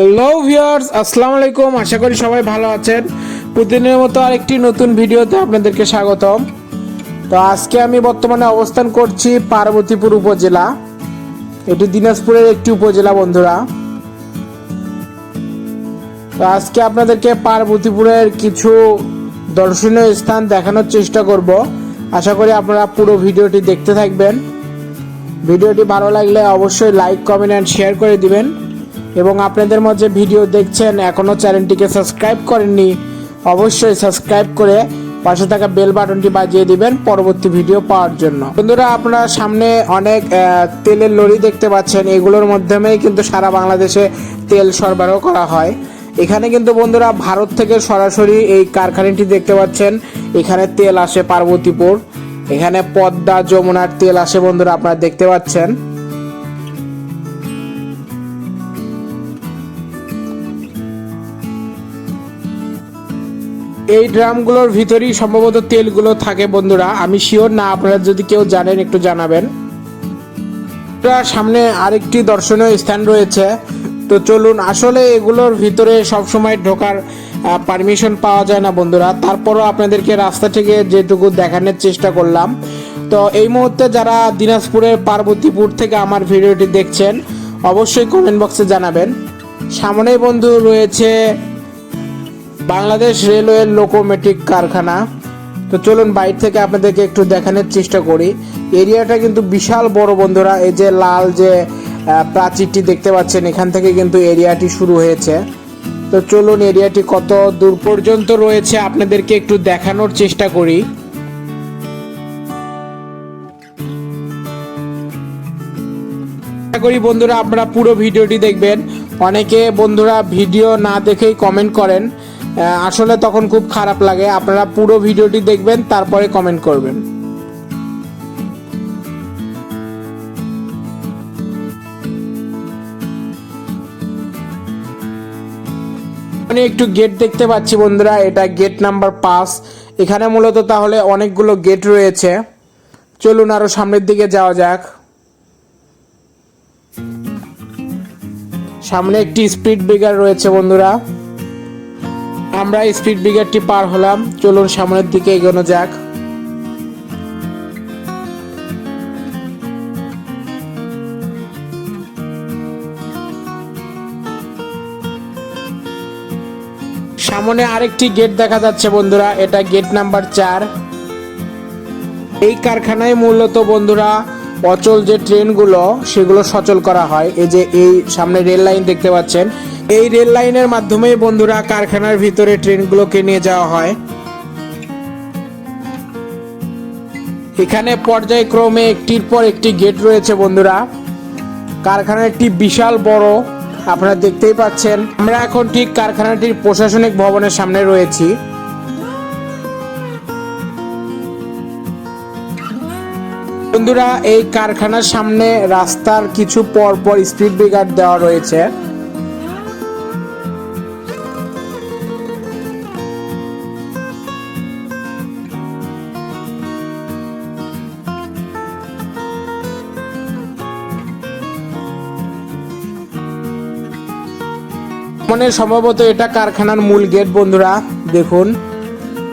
Hello viewers আসসালামু আলাইকুম আশা করি সবাই ভালো আছেন। প্রতিদিনের মতো আরেকটি নতুন ভিডিওতে আপনাদেরকে স্বাগতম। তো আজকে আমি বর্তমানে অবস্থান করছি পার্বতীপুর উপজেলা। এটি দিনাজপুরের একটি উপজেলা, বন্ধুরা। তো আজকে আপনাদেরকে পার্বতীপুরের কিছু দর্শনীয় স্থান দেখানোর চেষ্টা করব। আশা করি আপনারা পুরো ভিডিওটি দেখতে থাকবেন। ভিডিওটি ভালো লাগলে অবশ্যই লাইক কমেন্ট অ্যান্ড শেয়ার করে দিবেন। এবং আপনাদের মধ্যে ভিডিও দেখছেন এখনও চ্যানেলটিকে সাবস্ক্রাইব করেননি, অবশ্যই সাবস্ক্রাইব করে পাশে থাকা বেল বাটনটি বাজিয়ে দিবেন পরবর্তী ভিডিও পাওয়ার জন্য। বন্ধুরা, আপনারা সামনে অনেক তেলের লরি দেখতে পাচ্ছেন, এগুলোর মাধ্যমেই কিন্তু সারা বাংলাদেশে তেল সরবরাহ করা হয়। এখানে কিন্তু বন্ধুরা, ভারত থেকে সরাসরি এই কারখানাটি দেখতে পাচ্ছেন, এখানে তেল আসে পার্বতীপুর, এখানে পদ্মা যমুনার তেল আসে বন্ধুরা, আপনারা দেখতে পাচ্ছেন। এই ড্রামগুলোর ভিতরেই সম্ভবত তেলগুলো থাকে, বন্ধুরা। আমি শিওর না, আপনারা যদি কেউ জানেন, একটু জানাবেন। সামনে আরেকটি দর্শনীয় স্থান রয়েছে। তো চলুন, আসলে এগুলোর ভিতরে সবসময় ঢোকার পারমিশন পাওয়া যায় না, বন্ধুরা। তারপরও আপনাদেরকে রাস্তা থেকে যেটুকু দেখানোর চেষ্টা করলাম। তো এই মুহূর্তে যারা দিনাজপুরের পার্বতীপুর থেকে আমার ভিডিওটি দেখছেন, অবশ্যই কমেন্ট বক্সে জানাবেন। সামনেই, বন্ধু, রয়েছে বাংলাদেশ রেলওয়ের লোকোমেটিক কারখানা। তো চলুন বাইর থেকে আপনাদেরকে একটু দেখানোর চেষ্টা করি। এরিয়াটা কিন্তু বিশাল বড় বন্ধুরা, এই যে লাল যে প্রাচীরটি দেখতে পাচ্ছেন, এখান থেকে কিন্তু এরিয়াটি শুরু হয়েছে। তো চলুন এরিয়াটি কত দূর পর্যন্ত রয়েছে আপনাদেরকে একটু দেখানোর চেষ্টা করি। করি বন্ধুরা আপনারা পুরো ভিডিওটি দেখবেন। অনেকে বন্ধুরা ভিডিও না দেখেই কমেন্ট করেন। আসলে তখন খুব খারাপ লাগে। আপনারা পুরো ভিডিওটি দেখবেন, তারপরে কমেন্ট করবেন। আমি একটু গেট দেখতে পাচ্ছি বন্ধুরা, এটা গেট নাম্বার পাঁচ। এখানে মূলত তাহলে অনেকগুলো গেট রয়েছে। চলুন আরও সামনের দিকে যাওয়া যাক। সামনে একটি স্পিড ব্রেকার রয়েছে বন্ধুরা। আমরা স্পিড ব্রেকারটি পার হলাম। চলুন সামনের দিকে এগোনো যাক। সামনে আরেকটি গেট দেখা যাচ্ছে বন্ধুরা, এটা গেট নাম্বার চার। এই কারখানায় মূলত বন্ধুরা, অচল যে ট্রেনগুলো, সেগুলো সচল করা হয়। এই যে এই সামনে রেল লাইন দেখতে পাচ্ছেন এই রেল লাইনের মাধ্যমেই বন্ধুরা কারখানার ভিতরে ট্রেনগুলোকে নিয়ে যাওয়া হয়। এখানে পর্যায়ক্রমে একটির পর একটি গেট রয়েছে বন্ধুরা। কারখানাটি বিশাল বড়, আপনারা দেখতেই পাচ্ছেন। আমরা এখন ঠিক কারখানাটির প্রশাসনিক ভবনের সামনে রয়েছি। বন্ধুরা, এই কারখানার সামনে রাস্তার কিছু পর পর স্পিড ব্রেকার দেওয়া রয়েছে। মানে সম্ভবত এটা কারখানার মূল গেট বন্ধুরা, দেখুন।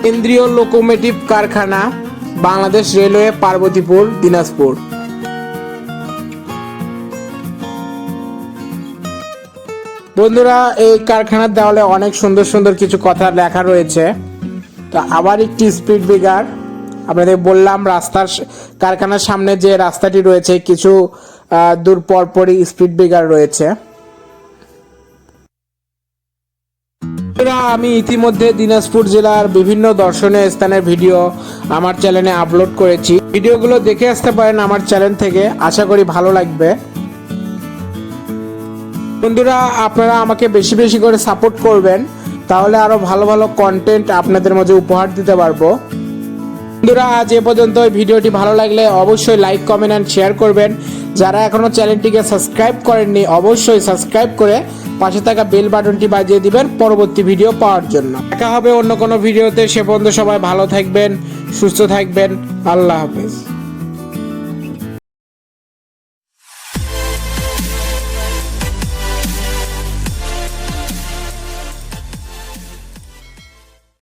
কেন্দ্রীয় লোকোমেটিভ কারখানা, বাংলাদেশ রেলওয়ে পার্বতীপুর, দিনাজপুর। বন্ধুরা, এই কারখানার দেওয়ালে অনেক সুন্দর সুন্দর কিছু কথা লেখা রয়েছে। তো আবার একটি স্পিড ব্রেকার আপনাদের বললাম, রাস্তার কারখানার সামনে যে রাস্তাটি রয়েছে, কিছু দূর পরপরই স্পিড ব্রেকার রয়েছে। আমি ইতিমধ্যে দিনাজপুর জেলার বিভিন্ন দর্শনীয় স্থানের ভিডিও আমার চ্যানেলে আপলোড করেছি। ভিডিওগুলো দেখে আসতে পারেন আমার চ্যানেল থেকে। আশা করি ভালো লাগবে। বন্ধুরা, আপনারা আমাকে বেশি বেশি করে সাপোর্ট করবেন, তাহলে আরও ভালো ভালো কন্টেন্ট আপনাদের মাঝে উপহার দিতে পারব। বন্ধুরা, আজ এ পর্যন্ত ভিডিওটি ভালো লাগলে অবশ্যই লাইক কমেন্ট অ্যান্ড শেয়ার করবেন। যারা এখনও চ্যানেলটিকে সাবস্ক্রাইব করেননি, অবশ্যই সাবস্ক্রাইব করে পাশে থাকা বেল বাটনটি বাজিয়ে দিবেন পরবর্তী ভিডিও পাওয়ার জন্য। দেখা হবে অন্য কোনো ভিডিওতে সে পর্যন্ত সবাই ভালো থাকবেন, সুস্থ থাকবেন। আল্লাহ হাফেজ।